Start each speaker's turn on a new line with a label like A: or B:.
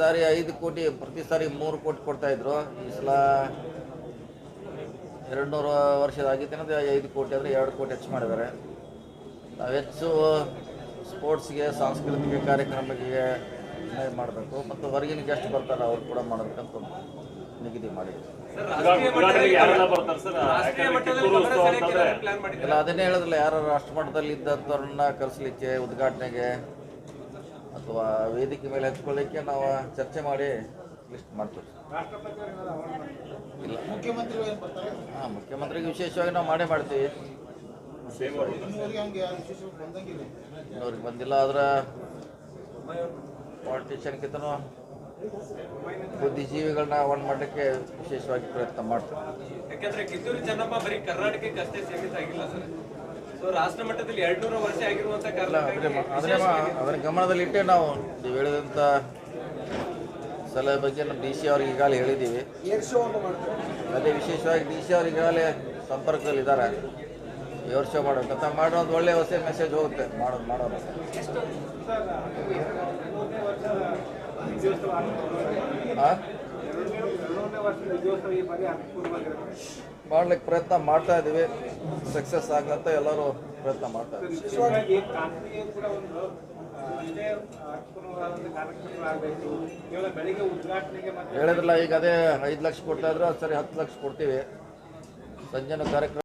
A: ಸಾರಿ ಐದು ಕೋಟಿ ಪ್ರತಿ ಸಾರಿ ಮೂರು ಕೋಟಿ ಕೊಡ್ತಾ ಇದ್ರು. ಈ ಸಲ ಎರಡು ನೂರು ವರ್ಷದ ಆಗಿತ್ತು ಅನ್ನೋದು ಐದು ಕೋಟಿ ಅಂದರೆ ಎರಡು ಕೋಟಿ ಹೆಚ್ಚು ಮಾಡಿದ್ದಾರೆ. ನಾವು ಹೆಚ್ಚು ಸ್ಪೋರ್ಟ್ಸ್ಗೆ ಸಾಂಸ್ಕೃತಿಕ ಕಾರ್ಯಕ್ರಮಕ್ಕೆ ಮಾಡಬೇಕು. ಮತ್ತು ಹೊರಗಿನ ಗೆಸ್ಟ್ ಬರ್ತಾರೆ ಅವ್ರು ಕೂಡ ಮಾಡಬೇಕಂತ ನಿಗದಿ
B: ಮಾಡಿದ್ದೀವಿ
A: ಇಲ್ಲ ಅದನ್ನೇ ಹೇಳಿದ್ರಲ್ಲ ಯಾರು ರಾಷ್ಟ್ರಮಟ್ಟದಲ್ಲಿ ಇದ್ದಂಥವ್ರನ್ನ ಕರೆಸಲಿಕ್ಕೆ ಉದ್ಘಾಟನೆಗೆ ಅಥವಾ ವೇದಿಕೆ ಮೇಲೆ ಹಚ್ಕೊಳ್ಳಿಕ್ಕೆ ನಾವು ಚರ್ಚೆ ಮಾಡಿ ಲಿಸ್ಟ್ ಮಾಡ್ತೀವಿ. ಇಲ್ಲ.
C: ಮುಖ್ಯಮಂತ್ರಿ ಏನು ಬರ್ತಾರೆ?
A: ಹಾಂ ಮುಖ್ಯಮಂತ್ರಿಗೆ ವಿಶೇಷವಾಗಿ ನಾವು ಮಾಡೇ ಮಾಡ್ತೀವಿ. ಇನ್ನೂರಿಗೆ ಬಂದಿಲ್ಲ ಆದ್ರೆ ಪಾಲಿಟಿಷಿಯನ್ಗಿಂತನೂ ಬುದ್ಧಿಜೀವಿಗಳನ್ನ ಒಂದು ಮಾಡಲಿಕ್ಕೆ ವಿಶೇಷವಾಗಿ ಪ್ರಯತ್ನ ಮಾಡ್ತೀವಿ.
B: ಯಾಕಂದ್ರೆ ಕಿತ್ತೂರು ಚೆನ್ನಮ್ಮ ಬರೀ ಕರ್ನಾಟಕಕ್ಕೆ ಅಷ್ಟೇ ಸೀಮಿತ ಆಗಿಲ್ಲ ಸರ್. ರಾಷ್ಟ್ರ ಮಟ್ಟದಲ್ಲಿ ಎರಡ್ನೂರು ವರ್ಷ ಆಗಿರುವಂತ
A: ಅದನ್ನ ಗಮನದಲ್ಲಿಟ್ಟೆ ನಾವು ನೀವು ಹೇಳಿದಂಥ ಸಲಹೆ ಬಗ್ಗೆ ನಮ್ಮ ಡಿ ಸಿ ಅವ್ರಿಗೆ ಈಗಾಗಲೇ ಹೇಳಿದ್ದೀವಿ.
C: ಏರ್ ಶೋ ಅಂತ ಮಾಡ್ತಾರೆ.
A: ಅದೇ ವಿಶೇಷವಾಗಿ ಡಿ ಸಿ ಅವ್ರಿಗೆ ಈಗಾಗಲೇ ಸಂಪರ್ಕದಲ್ಲಿ ಇದ್ದಾರೆ. ಏರ್ ಶೋ ಮಾಡೋಕ್ಕಂತ ಮಾಡೋ ಒಂದು ಒಳ್ಳೆಯ ಹೊಸ ಮೆಸೇಜ್ ಹೋಗುತ್ತೆ. ಮಾಡೋದು ಮಾಡೋದು ಹಾಂ ಮಾಡ್ಲಿಕ್ಕೆ ಪ್ರಯತ್ನ ಮಾಡ್ತಾ ಇದ್ದೀವಿ. ಸಕ್ಸಸ್ ಆಗಂತ ಎಲ್ಲರೂ ಪ್ರಯತ್ನ ಮಾಡ್ತಾ ಇದ್ದೀವಿ. ಹೇಳಿದ್ರಲ್ಲ ಈಗ ಅದೇ ಐದು ಲಕ್ಷ ಕೊಡ್ತಾ ಇದ್ರು ಸರಿ ಹತ್ತು ಲಕ್ಷ ಕೊಡ್ತೀವಿ. ಸಂಜೆನ ಕಾರ್ಯಕ್ರಮ